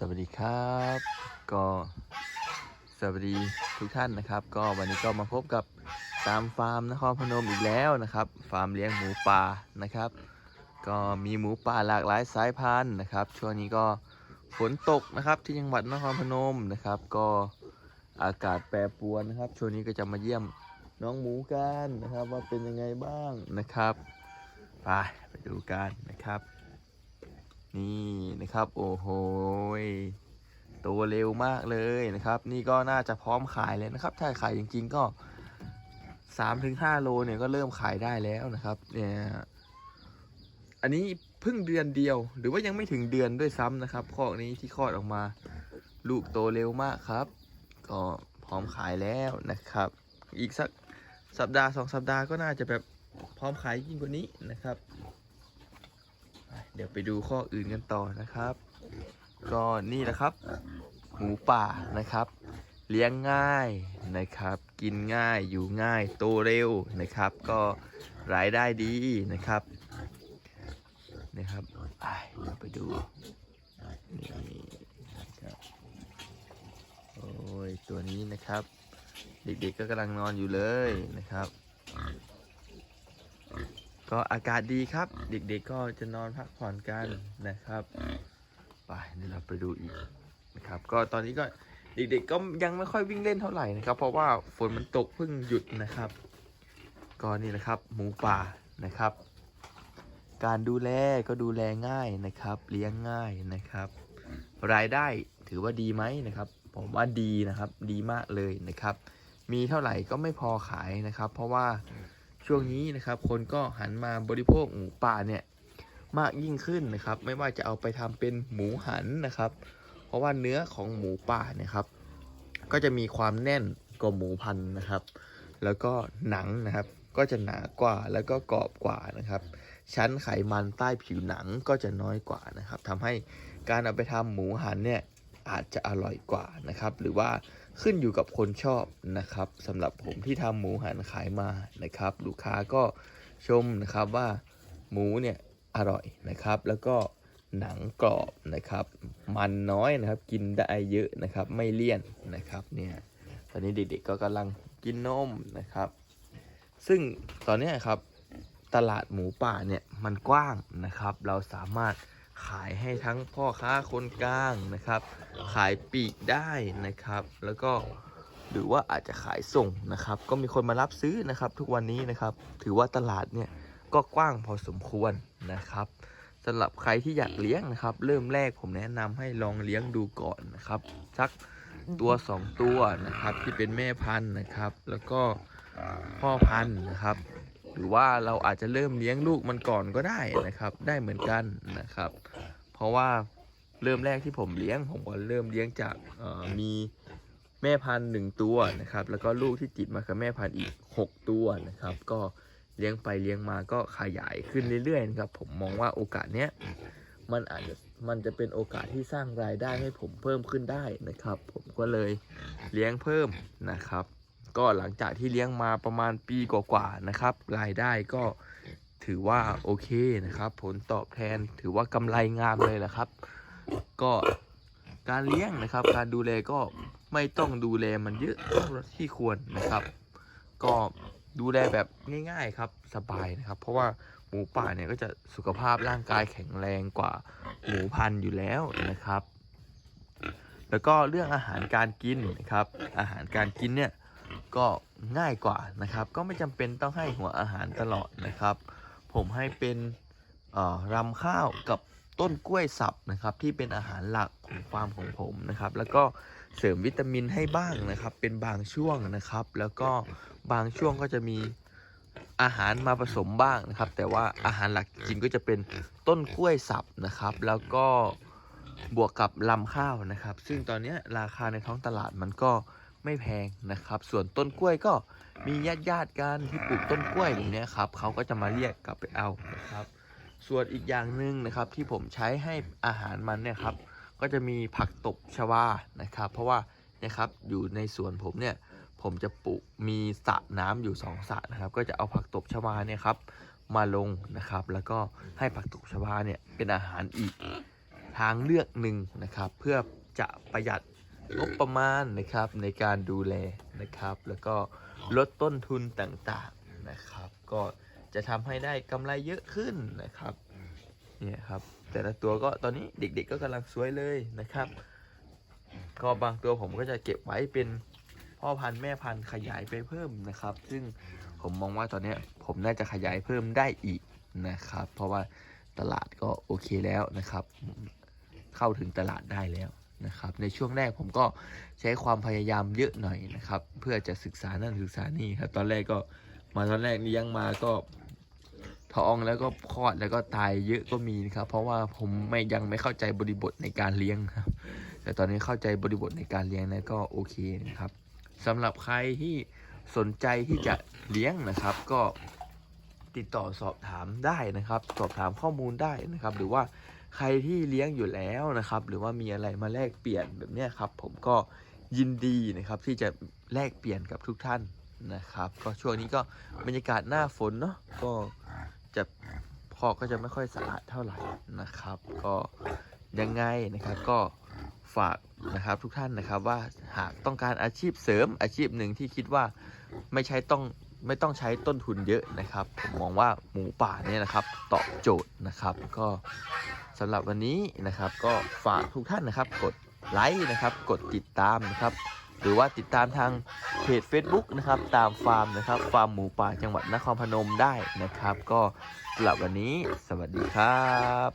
สวัสดีครับ ก็สวัสดีทุกท่านนะครับ ก็วันนี้ก็มาพบกับตามฟาร์มนครพนมอีกแล้วนะครับ ฟาร์มเลี้ยงหมูป่านะครับ ก็มีหมูป่าหลากหลายสายพันธุ์นะครับ ช่วงนี้ก็ฝนตกนะครับที่จังหวัดนครพนมนะครับ ก็อากาศแปรปรวนนะครับ ช่วงนี้ก็จะมาเยี่ยมน้องหมูกันนะครับ ว่าเป็นยังไงบ้างนะครับไปไปดูกันนะครับ นี่นะครับ โอ้โหยโตเร็วมากเลยนะครับ นี่ก็น่าจะพร้อมขายเลยนะครับ ถ้าขายจริงๆก็3-5ถึงโลเนี่ยก็เริ่มขายได้แล้วนะครับ เนี่ย อันนี้เพิ่งเดือนเดียว หรือว่ายังไม่ถึงเดือนด้วยซ้ำนะครับข้อกนี้ที่คลอดออกมา ลูกโตเร็วมากครับ ก็พร้อมขายแล้วนะครับ อีกสักสัปดาห์สองสัปดาห์ก็น่าจะแบบพร้อมขายยิ่งกว่านี้นะครับ เดี๋ยวไปดูข้ออื่นกันต่อนะครับ ก็นี่แหละครับ หมูป่านะครับ เลี้ยงง่ายนะครับ กินง่ายอยู่ง่ายโตเร็วนะครับ ก็รายได้ดีนะครับนะครับเดี๋ยวไปดูนี่นะครับโอ้ยตัวนี้นะครับ เด็กๆก็กำลังนอนอยู่เลยนะครับ ก็อากาศดีครับ เด็กๆก็จะนอนพักผ่อนกันนะครับ ไปเดี๋ยวเราไปดูอีกนะครับ ก็ตอนนี้ก็เด็กๆก็ยังไม่ค่อยวิ่งเล่นเท่าไหร่นะครับ เพราะว่าฝนมันตกเพิ่งหยุดนะครับ ก็นี่นะครับหมูป่านะครับ การดูแลก็ดูแลง่ายนะครับ เลี้ยงง่ายนะครับ รายได้ถือว่าดีไหมนะครับ ผมว่าดีนะครับ ดีมากเลยนะครับ มีเท่าไหร่ก็ไม่พอขายนะครับ เพราะว่า ช่วงนี้นะครับ คนก็หันมาบริโภคหมูป่าเนี่ยมากยิ่งขึ้นนะครับ ไม่ว่าจะเอาไปทำเป็นหมูหันนะครับ เพราะว่าเนื้อของหมูป่าเนี่ยครับ ก็จะมีความแน่นกว่าหมูพันนะครับ แล้วก็หนังนะครับ ก็จะหนากว่าแล้วก็กรอบกว่านะครับ ชั้นไขมันใต้ผิวหนังก็จะน้อยกว่านะครับทำให้การเอาไปทำหมูหันเนี่ยอาจจะอร่อยกว่านะครับ หรือว่า ขึ้นอยู่กับคนชอบนะครับสำหรับผมที่ทำหมูหันขายมานะครับ ลูกค้าก็ชมนะครับว่าหมูเนี่ยอร่อยนะครับ แล้วก็หนังกรอบนะครับ มันน้อยนะครับ กินได้เยอะนะครับ ไม่เลี่ยนนะครับเนี่ยตอนนี้เด็กๆก็กำลังกินนมนะครับ ซึ่งตอนนี้ครับตลาดหมูป่าเนี่ยมันกว้างนะครับ เราสามารถ ขายให้ทั้งพ่อค้าคนกลางนะครับ ขายปีกได้นะครับ แล้วก็หรือว่าอาจจะขายส่งนะครับ ก็มีคนมารับซื้อนะครับ ทุกวันนี้นะครับ ถือว่าตลาดเนี่ยก็กว้างพอสมควรนะครับสำหรับใครที่อยากเลี้ยงนะครับ เริ่มแรกผมแนะนำให้ลองเลี้ยงดูก่อนนะครับสักตัวสองตัวนะครับที่เป็นแม่พันธุ์นะครับ แล้วก็พ่อพันธุ์นะครับ หรือว่าเราอาจจะเริ่มเลี้ยงลูกมันก่อนก็ได้นะครับ ได้เหมือนกันนะครับ เพราะว่าเริ่มแรกที่ผมเลี้ยง ผมก็เริ่มเลี้ยงจากมีแม่พันธุ์หนึ่งตัวนะครับ แล้วก็ลูกที่ติดมากับแม่พันธุ์อีก 6 ตัวนะครับ ก็เลี้ยงไปเลี้ยงมาก็ขยายขึ้นเรื่อยๆนะครับ ผมมองว่าโอกาสเนี้ยมันอาจจะมันจะเป็นโอกาสที่สร้างรายได้ให้ผมเพิ่มขึ้นได้นะครับ ผมก็เลยเลี้ยงเพิ่มนะครับ ก็หลังจากที่เลี้ยงมาประมาณปีกว่าๆนะครับ รายได้ก็ถือว่าโอเคนะครับ ผลตอบแทนถือว่ากำไรงามเลยแหละครับ ก็การเลี้ยงนะครับ การดูแลก็ไม่ต้องดูแลมันเยอะเท่าที่ควรนะครับ ก็ดูแลแบบง่าย ๆครับสบายนะครับ เพราะว่าหมูป่าเนี่ยก็จะสุขภาพร่างกายแข็งแรงกว่าหมูพันธุ์อยู่แล้วนะครับ แล้วก็เรื่องอาหารการกินนะครับ อาหารการกินเนี่ย ก็ง่ายกว่านะครับ ก็ไม่จำเป็นต้องให้หัวอาหารตลอดนะครับ ผมให้เป็นรำข้าวกับต้นกล้วยสับนะครับ ที่เป็นอาหารหลักของฟาร์มของผมนะครับ แล้วก็เสริมวิตามินให้บ้างนะครับ เป็นบางช่วงนะครับ แล้วก็บางช่วงก็จะมีอาหารมาผสมบ้างนะครับ แต่ว่าอาหารหลักจริงก็จะเป็นต้นกล้วยสับนะครับ แล้วก็บวกกับลำข้าวนะครับ ซึ่งตอนนี้ราคาในท้องตลาดมันก็ ไม่แพงนะครับ ส่วนต้นกล้วยก็มีญาติญาติกันที่ปลูกต้นกล้วยอย่างเนี้ยครับเขาก็จะมาเรียกกลับไปเอานะครับ ส่วนอีกอย่างหนึ่งนะครับที่ผมใช้ให้อาหารมันเนี่ยครับ ก็จะมีผักตบชวานะครับ เพราะว่านี่ยครับอยู่ในสวนผมเนี่ยผมจะปลูกมีสระน้ำอยู่สองสระนะครับ ก็จะเอาผักตบชวาเนี่ยครับมาลงนะครับ แล้วก็ให้ผักตบชวาเนี่ยเป็นอาหารอีกทางเลือกหนึ่งนะครับ เพื่อจะประหยัด งบประมาณนะครับในการดูแลนะครับ แล้วก็ลดต้นทุนต่างๆนะครับ ก็จะทำให้ได้กำไรเยอะขึ้นนะครับเนี่ยครับ แต่ละตัวก็ตอนนี้เด็ก ๆ ก็กำลังสวยเลยนะครับ ก็บางตัวผมก็จะเก็บไว้เป็นพ่อพันธุ์แม่พันธุ์ขยายไปเพิ่มนะครับ ซึ่งผมมองว่าตอนนี้ผมน่าจะขยายเพิ่มได้อีกนะครับ เพราะว่าตลาดก็โอเคแล้วนะครับ เข้าถึงตลาดได้แล้ว นะครับในช่วงแรกผมก็ใช้ความพยายามเยอะหน่อยนะครับ เพื่อจะศึกษานั่นศึกษานี่ครับ ตอนแรกก็มาตอนแรกเลี้ยังมาก็ท้องแล้วก็คลอดแล้วก็ตายเยอะก็มีนะครับ เพราะว่าผมไม่ยังไม่เข้าใจบริบทในการเลี้ยงครับ แต่ตอนนี้เข้าใจบริบทในการเลี้ยงนะก็โอเคนะครับสำหรับใครที่สนใจที่จะเลี้ยงนะครับ ก็ติดต่อสอบถามได้นะครับ สอบถามข้อมูลได้นะครับ หรือว่า ใครที่เลี้ยงอยู่แล้วนะครับ หรือว่ามีอะไรมาแลกเปลี่ยนแบบนี้ครับ ผมก็ยินดีนะครับที่จะแลกเปลี่ยนกับทุกท่านนะครับ ก็ช่วงนี้ก็บรรยากาศหน้าฝนเนาะก็จะพอก็จะไม่ค่อยสะอาดเท่าไหร่นะครับ ก็ยังไงนะครับก็ฝากนะครับทุกท่านนะครับว่าหากต้องการอาชีพเสริมอาชีพหนึ่งที่คิดว่าไม่ใช้ต้องไม่ต้องใช้ต้นทุนเยอะนะครับ ผมมองว่าหมูป่าเนี่ยนะครับตอบโจทย์นะครับ ก็ สำหรับวันนี้นะครับก็ฝากทุกท่านนะครับ กดไลค์นะครับ กดติดตามนะครับ หรือว่าติดตามทางเพจ Facebook นะครับ ตามฟาร์มนะครับฟาร์มหมูป่าจังหวัดนครพนมได้นะครับ ก็สำหรับวันนี้ สวัสดีครับ